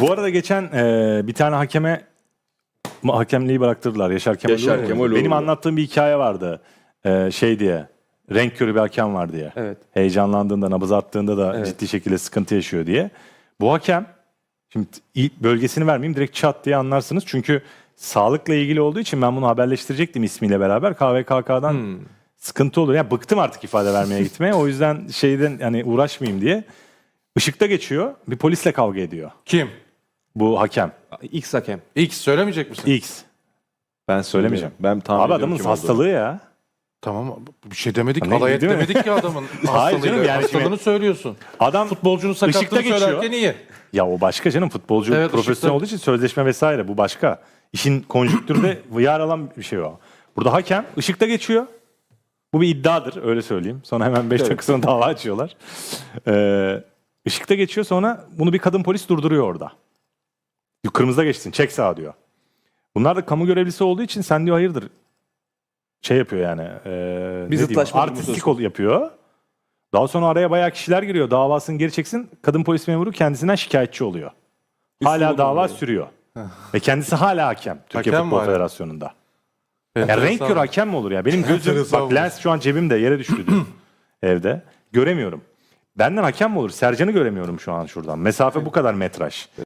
Bu arada geçen e, bir tane hakeme hakemliği bıraktırdılar Yaşar Kemal Yaşar Uğurlu. Kemal Benim Uğurlu. anlattığım bir hikaye vardı. E, şey diye. Renk körü bir hakem var diye. Evet. Heyecanlandığında, nabız attığında da Evet. ciddi şekilde sıkıntı yaşıyor diye. Bu hakem şimdi ilk bölgesini vermeyeyim direkt çat diye anlarsınız. Çünkü sağlıkla ilgili olduğu için ben bunu haberleştirecektim ismiyle beraber. KVKK'dan Hmm. sıkıntı olur. Yani bıktım artık ifade vermeye gitmeye. O yüzden şeyden yani uğraşmayayım diye. Işıkta geçiyor. Bir polisle kavga ediyor. Kim? Bu hakem. X hakem. X söylemeyecek misin? X. Ben Söylemeyeceğim. Ben tahmin Abi ediyorum adamın kim olduğunu. hastalığı ya. Tamam bir şey demedik. Ne, alay et değil mi? demedik ki adamın Hayır canım, yani Hastalığını şimdi- söylüyorsun. Adam Futbolcunun sakatlığını geçiyor. söylerken iyi. ya o başka canım futbolcu Evet, profesyonel ışıkta. olduğu için sözleşme vesaire bu başka. İşin konjüktürde yer alan bir şey o. Burada hakem ışıkta geçiyor. Bu bir iddiadır öyle söyleyeyim. Sonra hemen 5 dakika sonra dava açıyorlar. Ee, ışıkta geçiyor sonra bunu bir kadın polis durduruyor orada. Kırmızıda geçsin çek sağa diyor. Bunlar da kamu görevlisi olduğu için sen diyor hayırdır şey yapıyor yani. E, diyeyim, zıtlaşma ol yapıyor. Daha sonra araya bayağı kişiler giriyor. Davasını geri çeksin. Kadın polis memuru kendisinden şikayetçi oluyor. Hala Üstüne dava bulunuyor. sürüyor. Ve kendisi hala hakem. Türkiye Hakem Futbol hala? Federasyonu'nda. Ya renk kör hakem mi olur ya? Benim gözüm bak lens şu an cebimde yere düştü diyor, evde. Göremiyorum. Benden hakem mi olur? Sercan'ı göremiyorum şu an şuradan. Mesafe bu kadar metraj.